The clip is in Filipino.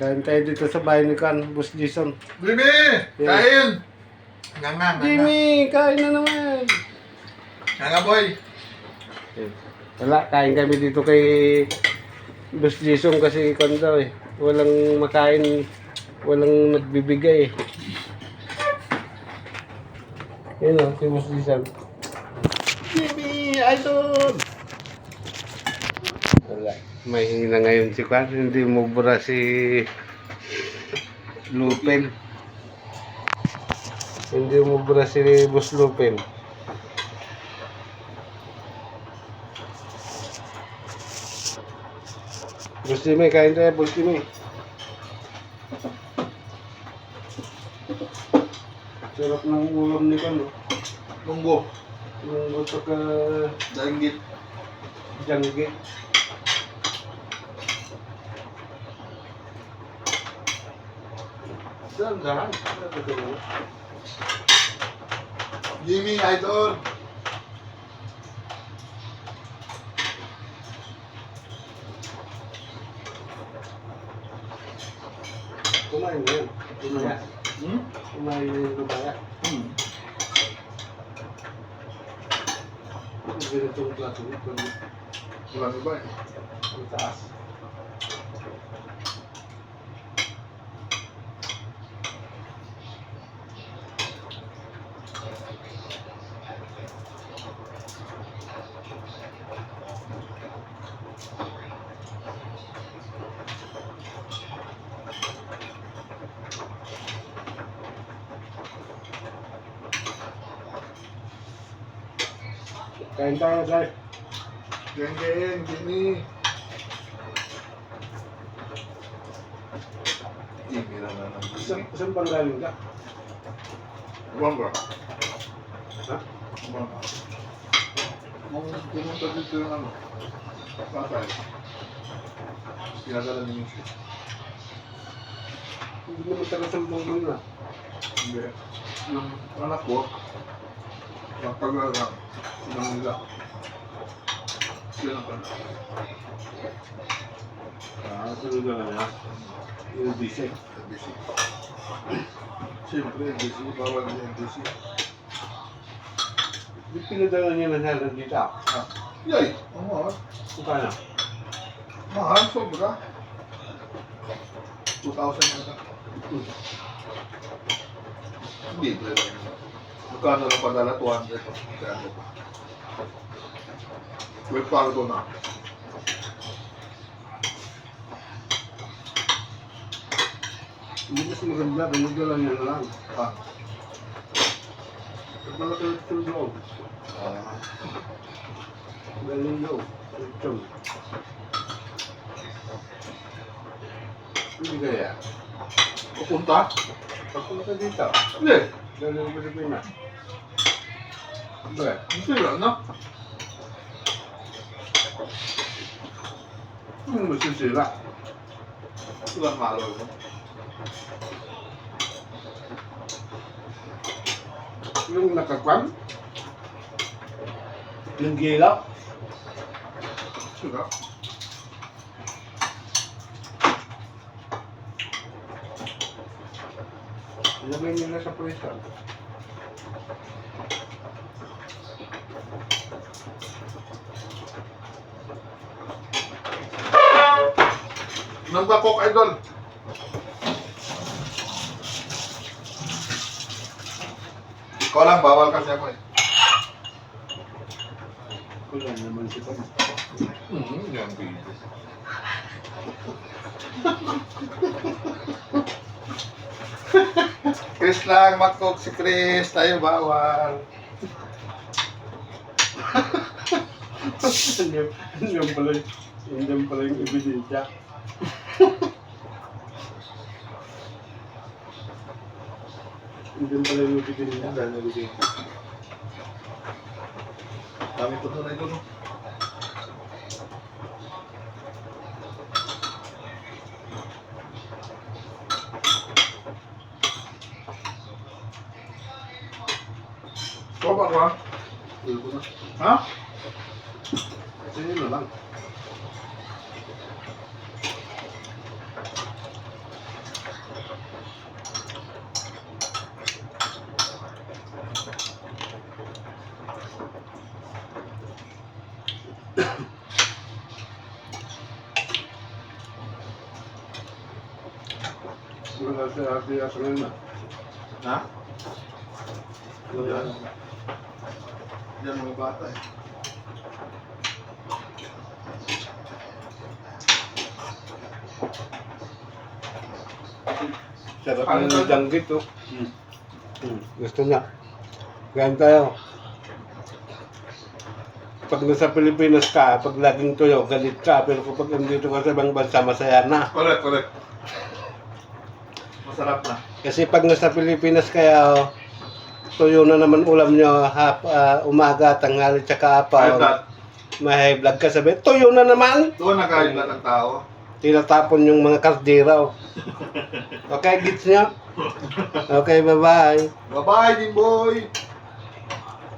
Kain tayo dito sa bahay ni Kan, Boss Jason. Jimmy! Yeah. Kain! Nga nga, nga nga. Jimmy, kain na naman. Nga nga boy. Wala, kain kami dito kay Boss Jason kasi kan daw eh. Walang makain, walang nagbibigay eh. Yun o, si Boss Jason. Jimmy, idol! Wala. May hina ngayon si Kwan. Hindi mo bura si Lupin. Hindi mo bura si Boss Lupin. Boss Jimmy, kain tayo, Boss Jimmy. Sarap ng ulam ni Kwan, no? Lunggo. Yung utok ka Danggit. janggi. Saan, saan? Jimmy, idol. Kumain na yun. Kumaya. Hmm? Kumain na yung kumaya. Hmm. Ang ganitong plato nito. Walang iba eh. Ang taas. Kain tayo, guys. Geng geng, Jimmy. Jimmy na na Saan, saan bang galing ka? Buwan ba? Ha? Buwan ba? Nung pumunta dito yung ano, tatay, pinadala ni Michi. Hindi naman taga sa mundo na. Hindi. Yung anak ko, napag-aral ng nila. Sila na pala. Ah, sunod na. Yung busy. NBC. Siyempre, NBC, bawal yung NBC. Di pinadala niya ng halan dito. Ah, yay! Ang mahal. Kung paano? Mahal, sobra. 2,000 na Hindi, pwede lang. Magkano lang padala? 200 o 300. With cargo na. Hindi kasi maganda. Pinadala niya na lang. Ah. Pag malaki yung loob. Ah. Galing loob. Ito. Hindi kaya. Pupunta? Pagpunta ka dito. Hindi. Galing Pilipinas. Ba? Hindi lang na. Ano masisira? Ilang malo yun. Yung nakakwan? Yung gila? Sila. Ilagay nila sa pwesto. Nang bakok, idol. Ikaw lang, bawal kasi ako eh. Wala naman si Pam. Hmm, yan, baby. Chris lang, makok si Chris. Tayo bawal. Yan yan pala, yan pala yung ebidensya. Yan pala yung ebidensya. Yan, dahil nalagay. Dami po doon, idol. no? 抓吧抓，也不能啊，真的冷。是啊是啊，什么人啊？啊？什么人？Ha? Wala. Yan mga bata eh. Sarap Ano ng to? danggit oh. Hmm. Gusto niya. Kain tayo. Pag nasa Pilipinas ka, pag laging tuyo, galit ka. Pero kapag andito ka sa ibang bansa, masaya na. Correct, correct. Masarap na. Kasi pag nasa Pilipinas kaya, oh, tuyo na naman ulam nyo, hap, ah, umaga, tanghali, tsaka apaw. that, May blood ka sabi, tuyo na naman! doon na kahit lahat ng tao. Tinatapon yung mga kardiraw. Okay, gits nyo? Okay, bye-bye. Bye-bye, din boy!